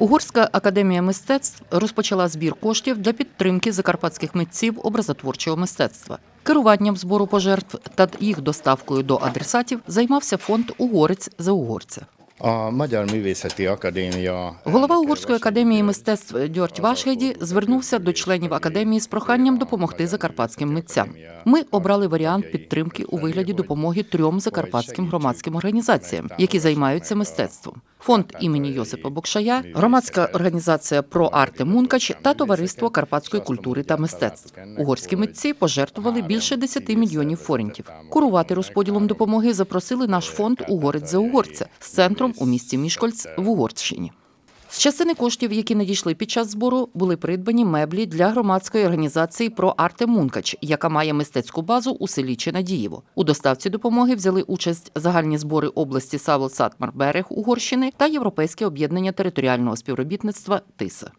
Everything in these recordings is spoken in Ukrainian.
Угорська академія мистецтв розпочала збір коштів для підтримки закарпатських митців образотворчого мистецтва. Керуванням збору пожертв та їх доставкою до адресатів займався фонд Угорець за угорця. Голова Угорської академії мистецтв Дьорть Вашгеді звернувся до членів академії з проханням допомогти закарпатським митцям. Ми обрали варіант підтримки у вигляді допомоги трьом закарпатським громадським організаціям, які займаються мистецтвом. Фонд імені Йосипа Бокшая, громадська організація Про Арте Мункач та Товариство карпатської культури та мистецтв. Угорські митці пожертвували більше 10 мільйонів форінтів. Курувати розподілом допомоги запросили наш фонд Угорець за угорця з центром у місті Мішкольц в Угорщині. З частини коштів, які надійшли під час збору, були придбані меблі для громадської організації про Арте Мункач, яка має мистецьку базу у селі Чинадієво. У доставці допомоги взяли участь загальні збори області Савол Сатмар Берег Угорщини та Європейське об'єднання територіального співробітництва ТИСА.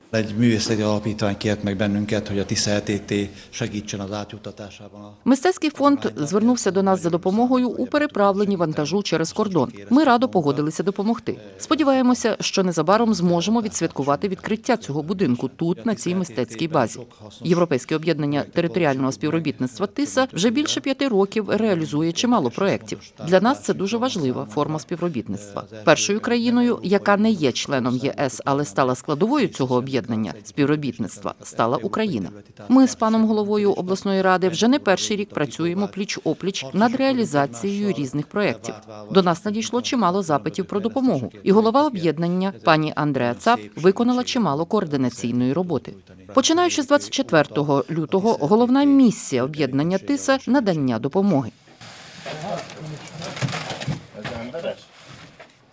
Мистецький фонд звернувся до нас за допомогою у переправленні вантажу через кордон. Ми радо погодилися допомогти. Сподіваємося, що незабаром зможемо відсвяткувати відкриття цього будинку тут, на цій мистецькій базі. Європейське об'єднання територіального співробітництва ТИСА вже більше п'яти років реалізує чимало проєктів. Для нас це дуже важлива форма співробітництва. Першою країною, яка не є членом ЄС, але стала складовою цього об'єднання співробітництва, стала Україна. Ми з паном головою обласної ради вже не перший рік працюємо пліч опліч над реалізацією різних проєктів. До нас надійшло чимало запитів про допомогу, і голова об'єднання пані Андреа Цап виконала чимало координаційної роботи. Починаючи з 24 лютого, головна місія об'єднання ТИСА надання допомоги.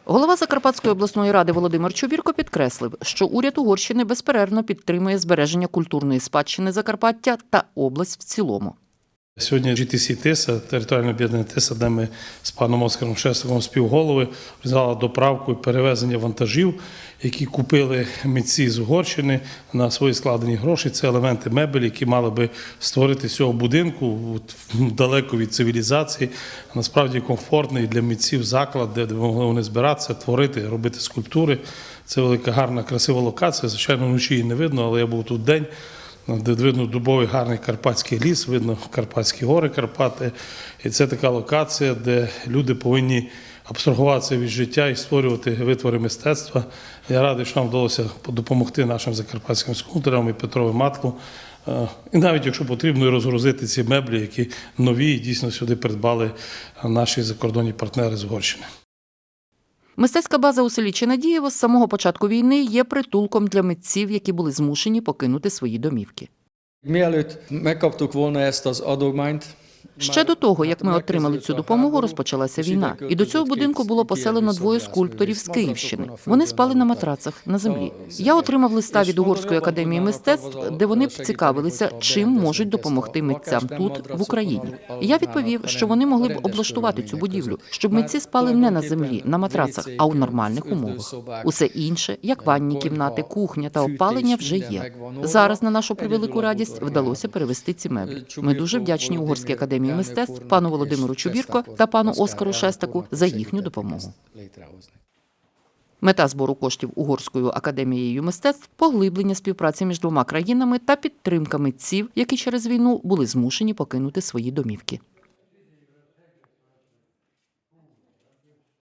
Голова Закарпатської обласної ради Володимир Чубірко підкреслив, що уряд Угорщини безперервно підтримує збереження культурної спадщини Закарпаття та область в цілому. Сьогодні GTC ТИСа, територіальне об'єднання ТИСа, де ми з паном Оскаром Шестиком співголови взяли доправку і перевезення вантажів, які купили митці з Угорщини на свої складені гроші. Це елементи мебелі, які мали би створити з цього будинку далеко від цивілізації. Насправді комфортний для митців заклад, де могли вони збиратися, творити, робити скульптури. Це велика, гарна, красива локація. Звичайно, вночі її не видно, але я був тут день де видно дубовий гарний карпатський ліс, видно Карпатські гори Карпати. І це така локація, де люди повинні абстрагуватися від життя і створювати витвори мистецтва. Я радий, що нам вдалося допомогти нашим закарпатським скульпторам і Петрові Матлу. Е, І навіть якщо потрібно, розгрузити ці меблі, які нові дійсно сюди придбали наші закордонні партнери з Угорщини. Мистецька база у селі Чинадієво з самого початку війни є притулком для митців, які були змушені покинути свої домівки. Mielőtt megkaptuk volna ezt az adományt, Ще до того, як ми отримали цю допомогу, розпочалася війна. І до цього будинку було поселено двоє скульпторів з Київщини. Вони спали на матрацах на землі. Я отримав листа від Угорської академії мистецтв, де вони б цікавилися, чим можуть допомогти митцям тут, в Україні. Я відповів, що вони могли б облаштувати цю будівлю, щоб митці спали не на землі, на матрацах, а у нормальних умовах. Усе інше, як ванні кімнати, кухня та опалення, вже є. Зараз на нашу превелику радість вдалося перевести ці меблі. Ми дуже вдячні Угорській академії мистецтв, пану Володимиру Чубірко та пану Оскару Шестаку за їхню допомогу. Мета збору коштів Угорською академією мистецтв поглиблення співпраці між двома країнами та підтримка митців, які через війну були змушені покинути свої домівки.